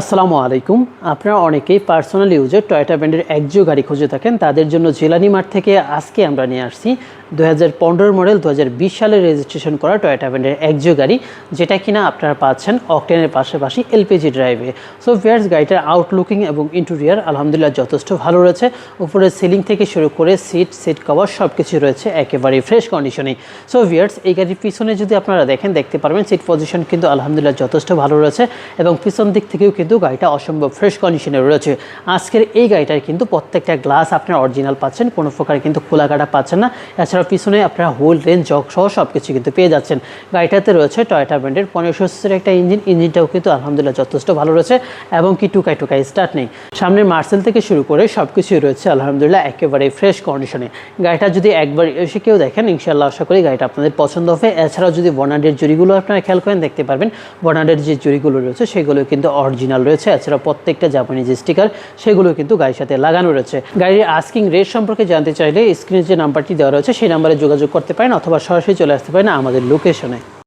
আসসালামু আলাইকুম। আপনারা অনেকেই পার্সোনাল ইউজে টয়োটা ব্র্যান্ডের একজিও গাড়ি খুঁজে থাকেন। তাদের জন্য জেলানি মার্ট থেকে আজকে আমরা নিয়ে আসছি। দু হাজার পনেরো মডেল দু সালে রেজিস্ট্রেশন করা টয়োটা ব্র্যান্ডের একজিও গাড়ি, যেটা কিনা আপনারা পাচ্ছেন অকটেনের পাশাপাশি এলপিজি ড্রাইভে সো ভিয়ার্স গাড়িটার আউটলুকিং এবং ইন্টেরিয়ার আলহামদুলিল্লাহ যথেষ্ট ভালো রয়েছে। উপরে সিলিং থেকে শুরু করে সিট সিট কভার সব কিছু রয়েছে একেবারে ফ্রেশ কন্ডিশনে সো ভিয়ার্স এই গাড়ির পিছনে যদি আপনারা দেখেন, দেখতে পারবেন সিট পজিশন কিন্তু আলহামদুলিল্লাহ যথেষ্ট ভালো রয়েছে এবং পিছন দিক থেকেও কিন্তু গাড়িটা অসম্ভব ফ্রেশ কন্ডিশনে রয়েছে। আজকের এই গাড়িটার কিন্তু প্রত্যেকটা গ্লাস আপনার অরিজিনাল পাচ্ছেন, কোনো প্রকার কিন্তু খোলা কাটা পাচ্ছেন না। এছাড়াও পিছনে আপনারা হোল রেঞ্জ জগ সহ সব কিছু কিন্তু পেয়ে যাচ্ছেন। গাড়িটাতে রয়েছে টয়োটা ব্র্যান্ডের পনেরোশো একটা ইঞ্জিন ইঞ্জিনটাও কিন্তু আলহামদুলিল্লাহ যথেষ্ট ভালো রয়েছে এবং কি টুকাই টুকাই স্টার্ট নেই। সামনের মার্সেল থেকে শুরু করে সব কিছুই রয়েছে আলহামদুলিল্লাহ একেবারে ফ্রেশ কন্ডিশনে গাড়িটা যদি একবার এসে কেউ দেখেন ইনশাল্লাহ আশা করি গাড়িটা আপনাদের পছন্দ হবে। এছাড়াও যদি বনাডের জুড়িগুলো আপনারা খেয়াল করেন, দেখতে পারবেন বনাডের যে জুড়িগুলো রয়েছে, সেগুলো কিন্তু অরিজিনাল রয়েছে এছাড়া প্রত্যেকটা জাপানিজ স্টিকার সেগুলো কিন্তু গাড়ির সাথে লাগানো রয়েছে। গাড়ির আস্কিং রেট সম্পর্কে জানতে চাইলে স্ক্রিনে যে নাম্বারটি দেওয়া রয়েছে, সেই নাম্বারে যোগাযোগ করতে পারেন অথবা সরাসরি চলে আসতে পারেন আমাদের লোকেশনে